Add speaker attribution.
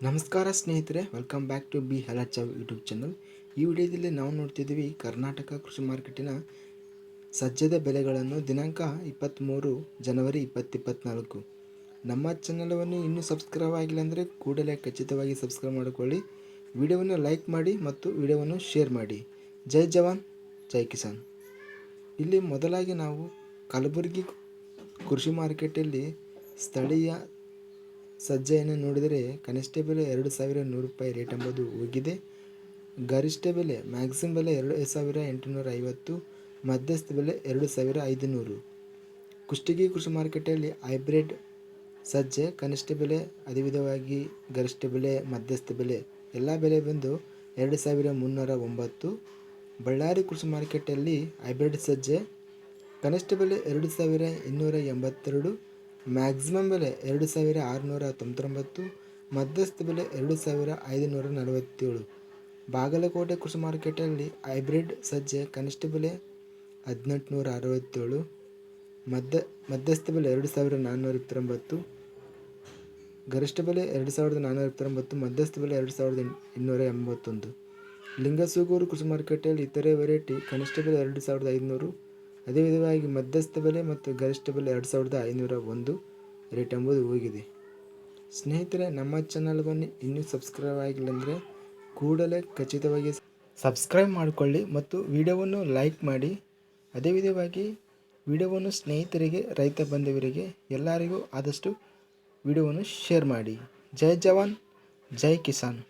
Speaker 1: ನಮಸ್ಕಾರ ಸ್ನೇಹಿತರೆ welcome back to ಬಿ ಹಲಚವ್ ಯೂಟ್ಯೂಬ್ ಚಾನಲ್ ಈ ವಿಡಿಯೋದಲ್ಲಿ ನಾವು ನೋಡ್ತಿದ್ದೀವಿ ಕರ್ನಾಟಕ ಕೃಷಿ ಮಾರ್ಕೆಟಿನ ಸಜ್ಜದ ಬೆಲೆಗಳನ್ನು ದಿನಾಂಕ ಇಪ್ಪತ್ತ್ಮೂರು ಜನವರಿ ಇಪ್ಪತ್ತಿಪ್ಪತ್ನಾಲ್ಕು. ನಮ್ಮ ಚಾನಲವನ್ನು ಇನ್ನೂ ಸಬ್ಸ್ಕ್ರೈಬ್ ಆಗಿಲ್ಲ ಅಂದರೆ ಕೂಡಲೇ ಖಚಿತವಾಗಿ ಸಬ್ಸ್ಕ್ರೈಬ್ ಮಾಡಿಕೊಳ್ಳಿ. ವಿಡಿಯೋವನ್ನು ಲೈಕ್ ಮಾಡಿ ಮತ್ತು ವಿಡಿಯೋವನ್ನು ಶೇರ್ ಮಾಡಿ. ಜೈ ಜವಾನ್, ಜೈ ಕಿಸಾನ್. ಇಲ್ಲಿ ಮೊದಲಾಗಿ ನಾವು ಕಲಬುರಗಿ ಕೃಷಿ ಮಾರ್ಕೆಟಲ್ಲಿ ಸ್ಥಳೀಯ ಸಜ್ಜೆಯನ್ನು ನೋಡಿದರೆ ಕನಿಷ್ಠ ಬೆಲೆ ಎರಡು ಸಾವಿರ ನೂರು ರೂಪಾಯಿ ರೇಟ್ ಎಂಬುದು ಹೋಗಿದೆ ಗರಿಷ್ಠ ಬೆಲೆ, ಮ್ಯಾಕ್ಸಿಮಮ್ ಬೆಲೆ ಎರಡು ಸಾವಿರ ಎಂಟುನೂರ ಐವತ್ತು, ಮಧ್ಯಸ್ಥ ಬೆಲೆ ಎರಡು ಸಾವಿರ ಐದುನೂರು. ಕುಷ್ಟಗಿ ಕೃಷಿ ಮಾರುಕಟ್ಟೆಯಲ್ಲಿ ಹೈಬ್ರಿಡ್ ಸಜ್ಜೆ ಕನಿಷ್ಠ ಬೆಲೆ ಅದೇ ವಿಧವಾಗಿ ಗರಿಷ್ಠ ಬೆಲೆ, ಮಧ್ಯಸ್ಥ ಬೆಲೆ ಎಲ್ಲ ಬೆಲೆ ಬಂದು ಎರಡು ಸಾವಿರ ಮುನ್ನೂರ ಒಂಬತ್ತು. ಬಳ್ಳಾರಿ ಕೃಷಿ ಮಾರುಕಟ್ಟೆಯಲ್ಲಿ ಹೈಬ್ರಿಡ್ ಸಜ್ಜೆ ಕನಿಷ್ಠ ಬೆಲೆ ಎರಡು ಸಾವಿರ ಇನ್ನೂರ ಎಂಬತ್ತೆರಡು. ಮ್ಯಾಕ್ಸಿಮಮ್ ಬೆಲೆ ಎರಡು ಸಾವಿರ ಆರುನೂರ ತೊಂಬತ್ತೊಂಬತ್ತು, ಮಧ್ಯಸ್ಥ ಬೆಲೆ ಎರಡು ಸಾವಿರ ಐದುನೂರ ನಲವತ್ತೇಳು. ಬಾಗಲಕೋಟೆ ಕೃಷಿ ಮಾರ್ಕೆಟಲ್ಲಿ ಹೈಬ್ರಿಡ್ ಸಜ್ಜೆ ಕನಿಷ್ಠ ಬೆಲೆ ಹದಿನೆಂಟುನೂರ ಅರವತ್ತೇಳು ಮಧ್ಯ ಮಧ್ಯಸ್ಥ ಬೆಲೆ ಎರಡು ಸಾವಿರ ನಾನ್ನೂರ ಇಪ್ಪತ್ತೊಂಬತ್ತು, ಗರಿಷ್ಠ ಬೆಲೆ ಎರಡು ಸಾವಿರದ ನಾನ್ನೂರ ಇಪ್ಪತ್ತೊಂಬತ್ತು, ಮಧ್ಯಸ್ಥ ಬೆಲೆ ಎರಡು ಸಾವಿರದ ಇನ್ನೂರ ಎಂಬತ್ತೊಂದು. ಲಿಂಗಸೂಗೂರು ಕೃಷಿ ಮಾರ್ಕೆಟಲ್ಲಿ ಇತರೆ ವೆರೈಟಿ ಕನಿಷ್ಠ ಬೆಲೆ ಎರಡು ಸಾವಿರದ ಐದುನೂರು ಅದೇ ವಿಧವಾಗಿ ಮಧ್ಯಸ್ಥ ಬೆಲೆ ಮತ್ತು ಗರಿಷ್ಠ ಬೆಲೆ ಎರಡು ಸಾವಿರದ ಐನೂರ ಒಂದು ರೇಟ್ ಎಂಬುದು ಹೋಗಿದೆ. ಸ್ನೇಹಿತರೆ, ನಮ್ಮ ಚಾನಲ್ವನ್ನು ಇನ್ನೂ ಸಬ್ಸ್ಕ್ರೈಬ್ ಆಗಿಲ್ಲ ಅಂದರೆ ಕೂಡಲೇ ಖಚಿತವಾಗಿ ಸಬ್ಸ್ಕ್ರೈಬ್ ಮಾಡಿಕೊಳ್ಳಿ ಮತ್ತು ವಿಡಿಯೋವನ್ನು ಲೈಕ್ ಮಾಡಿ. ಅದೇ ವಿಧವಾಗಿ ವಿಡಿಯೋವನ್ನು ಸ್ನೇಹಿತರಿಗೆ, ರೈತ ಬಂಧುವರಿಗೆ, ಎಲ್ಲರಿಗೂ ಆದಷ್ಟು ವಿಡಿಯೋವನ್ನು ಶೇರ್ ಮಾಡಿ. ಜೈ ಜವಾನ್, ಜೈ ಕಿಸಾನ್.